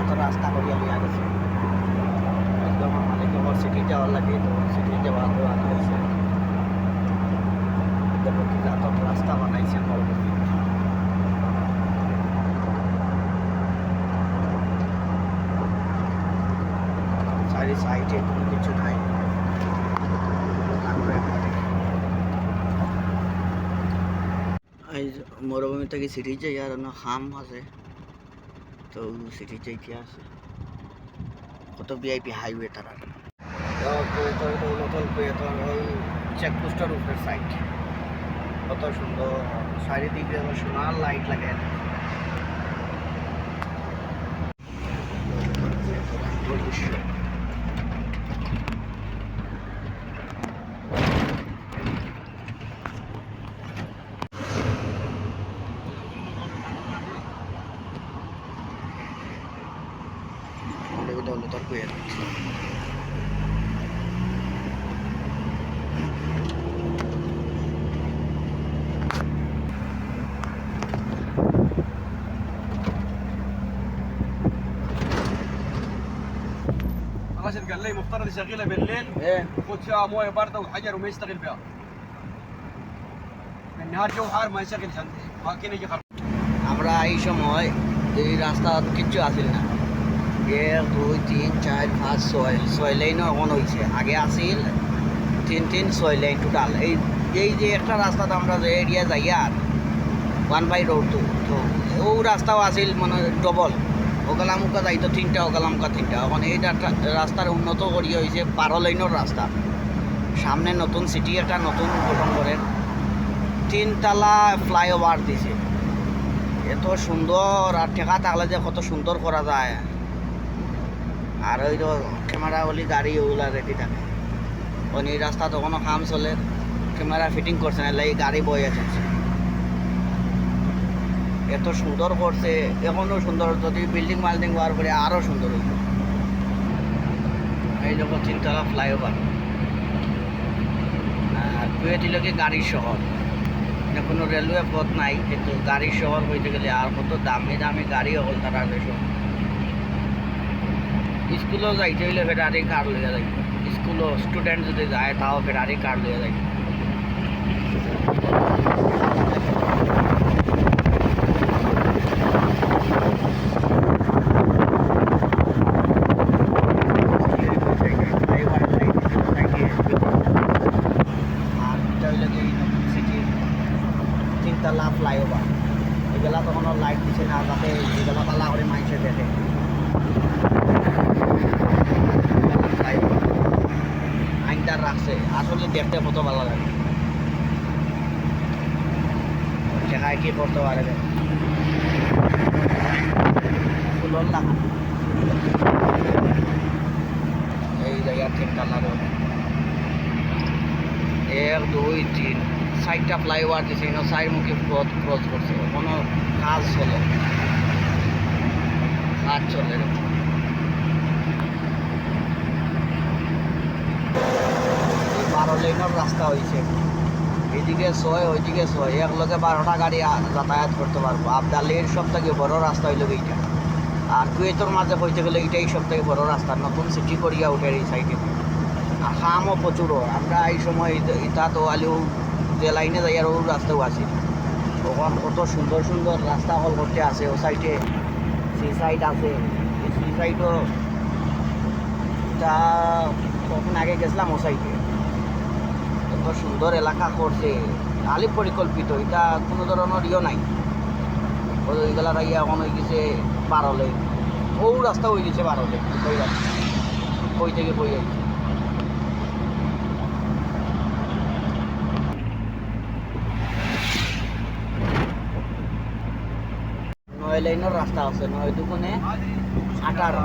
এত রাস্তা করিয়া লিয়া গেছে। একদম মানে কেবল সিটি যাওয়ার লাগে, তো সিটি যাওয়া দেওয়া হয়েছে দেখো কি রাস্তা বানাইছে সাইডে কোনো কিছু নাই। মরুভূমি থেকে সিটি যাই আর হাম আছে? তো সিটি যাইতে আছে। কত ভিআইপি হাইওয়ে তারা নতুন চেকপোস্টের উপরে সাইড কত সুন্দর চারিদিকে সোনার লাইট লাগে। Luego dolutar kuya. راشد قال لي مفترض يشغلها بالليل ايه ياخذ فيها مويه بارده وحجر وما يشتغل بها النهار جو حار ما يشغل ما كان يجي خرب আমরা এই সময় এই রাস্তা কিচ্ছু আসিল না এক দুই, তিন, চার, পাঁচ, ছয় ছয় লাইনও এখন হয়েছে আগে আসিল তিন তিন, ছয় লাইন টোটাল এই এই যে একটা রাস্তাতে আমরা যে এরিয়া যাই আর ওয়ান বাই রোড তো ও রাস্তাও আসিল মানে ডবল ওকালামুকা যাইতো তিনটা ওকালামুকা তিনটা। এখন এই রাস্তা- রাস্তার উন্নত করিয়ে হয়েছে বারো লাইনের রাস্তা। সামনে নতুন সিটি একটা নতুন গঠন করে তিনতলা ফ্লাইওভার দিছে। এত সুন্দর, আর ঠেকা থাকলে যে কত সুন্দর করা যায়। আর ওই তো ক্যামেরা বলি গাড়ি ওগুলা রেডি থাকে। ওই রাস্তা তো কোনো কাম চলে, ক্যামেরা ফিটিং করছে না এই গাড়ি বয়ে আছে এত সুন্দর করছে এখনও সুন্দর, যদি বিল্ডিং মাল্ডিং হওয়ার পরে আরও সুন্দর হইব এই যখন তিনতলা ফ্লাইওভার আর কুয়েটিলকে গাড়ির শহর। না কোনো রেলওয়ে পথ নাই, কিন্তু গাড়ির শহর হইতে গেলে আর কত দামি দামি গাড়ি হল তারা বেশন স্কুলও যাইতে হইলে ফেরারি কার লইয়া যাই স্কুলও স্টুডেন্ট যদি যায়, তাও ফেরারি কার লইয়া যাই তিনতলা ফ্লাইওভার এগুলা তো লাইট দিছে না যাতে এগুলা পালা করে মাইসে দেখে। রাখছে আসলে দেখতে কত ভালো লাগে দেখায় কি করতে ফুলর লাগানো এই জায়গা তিনতলা রোড এক, দুই, তিন। চারটা ফ্লাইওভার দিছে কিন্তু চারিমুখী পথ ক্রস করছে। কোনো কাজ চলে কাজ চলে লেনের রাস্তা হয়েছে এদিকে ছয়, ওইদিকে ছয়। এক লগে বারোটা গাড়ি যাতায়াত করতে পারব। আবদালির সব থেকে বড় রাস্তা হইল এইটা। আর কুয়েতর মাঝে কইতে গেলে এটাই সব থেকে বড় রাস্তা। নতুন সিটি করিয়া উঠে এই সাইডে আর খামও প্রচুর আমরা এই সময় ইটা তো আলিও যে লাইনে যাই আর ওর রাস্তাও আছে। ওখান কত সুন্দর সুন্দর রাস্তা হল করতে আছে ও সাইডে সি সাইড আছে। সি সাইডও তা কখন আগে গেছিলাম ও সাইডে এত সুন্দর এলাকা করছে। খালি পরিকল্পিত, এটা কোনো ধরনের ইয়ে নাই। ওইগুলা রাইয়া এখন হয়ে গেছে বারলে। ও রাস্তা হয়ে গেছে বারলে ওই রাস্তা কই থেকে কই যাচ্ছে নয় লাইনের রাস্তা আছে, নয় দুগুণে আঠারো।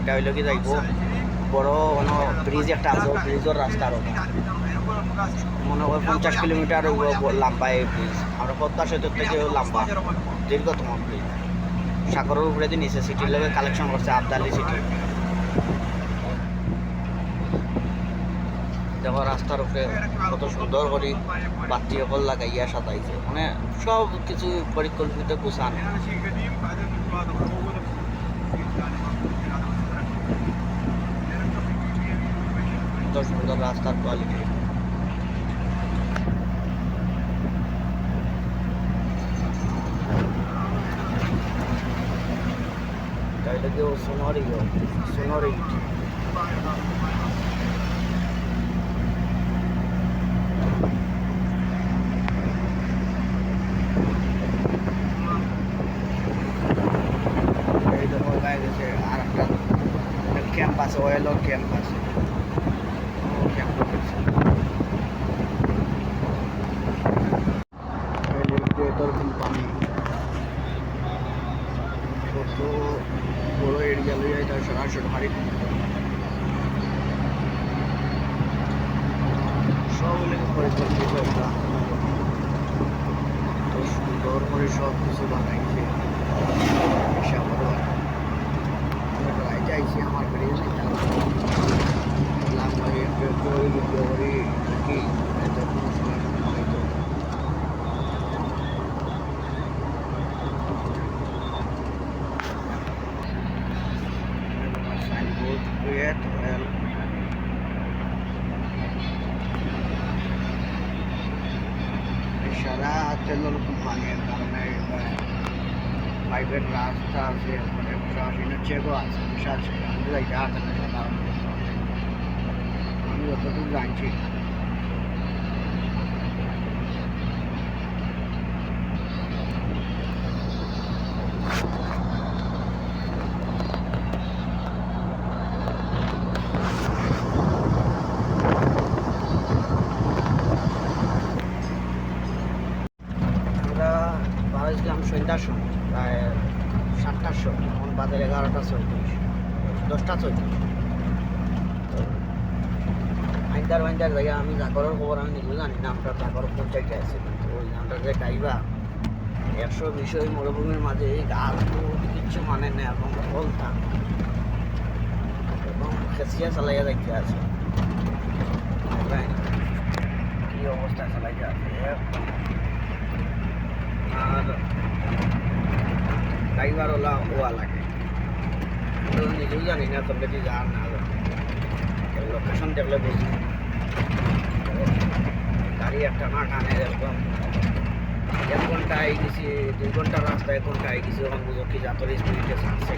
এটা হইল কি যাইব? বড় কোনো ব্রিজ একটা আছে ব্রিজের রাস্তার মনে হয় পঞ্চাশ কিলোমিটার লম্বা এই ব্রিজ আর পদ্মা সেতুর থেকেও লম্বা, দীর্ঘতম ব্রিজ সাগরের উপরে দিয়ে নিচে সিটির লোকে কালেকশন করছে, আবদালি সিটি দেখো রাস্তার উপরে কত সুন্দর করে বাতি অকল লাগাইয়া সাজাইছে। মানে সব কিছু পরিকল্পিত গুছান। কত সুন্দর রাস্তার কোয়ালিটি তাইলে কেউ সোনারি সোনারি। এই দেখো গায়ে গেছে আর একটা ক্যাম্প আছে ওয়েলর ক্যাম্প আছে ক্যাম্প আছে এলিভেটর কোম্পানি কত বড় এরিয়া লইয়া এটা সরাসরি হারি সব লেগে পরিকল্পিত একটা তো সুন্দর করে সব কিছু বানাইছে। বিশাল বড় আমার করি create well সারা তেলের কোম্পানির কারণে প্রাইভেট রাস্তা আছে মানে প্রশাসনের চেকও আছে বিশাল চেক আমি যাই হাতে না সাধারণ আমি যতদূর জানছি সময় এখন বাজে এগারোটা চৌত্রিশ, দশটা চৌত্রিশ। আইন্দার বাইন্দার জায়গা আমি জাগরের খবর আমি নিজেও জানি না, আমরা জাগর পঞ্চায়েতে আছি, কিন্তু ওই আমরা যে গাইবা একশো বিষয় মরুভূমির মাঝে এই গাছ কিচ্ছু মানে না, এবং বলতা এবং খেসিয়া চালাইয়া দেখতে আছে। কি অবস্থা চালাইয়া আছে আর ওলা ওয়া লাগে। নিজেও জানি না তোর কি যার না লোকেশন দেখলে বুঝি গাড়ি একটা না টানে এরকম এক ঘণ্টা আই গেছি দুই ঘণ্টার রাস্তা এক ঘণ্টা আই গেছি ওখান বুঝো কি যাতর স্পিডে ছাড়ছে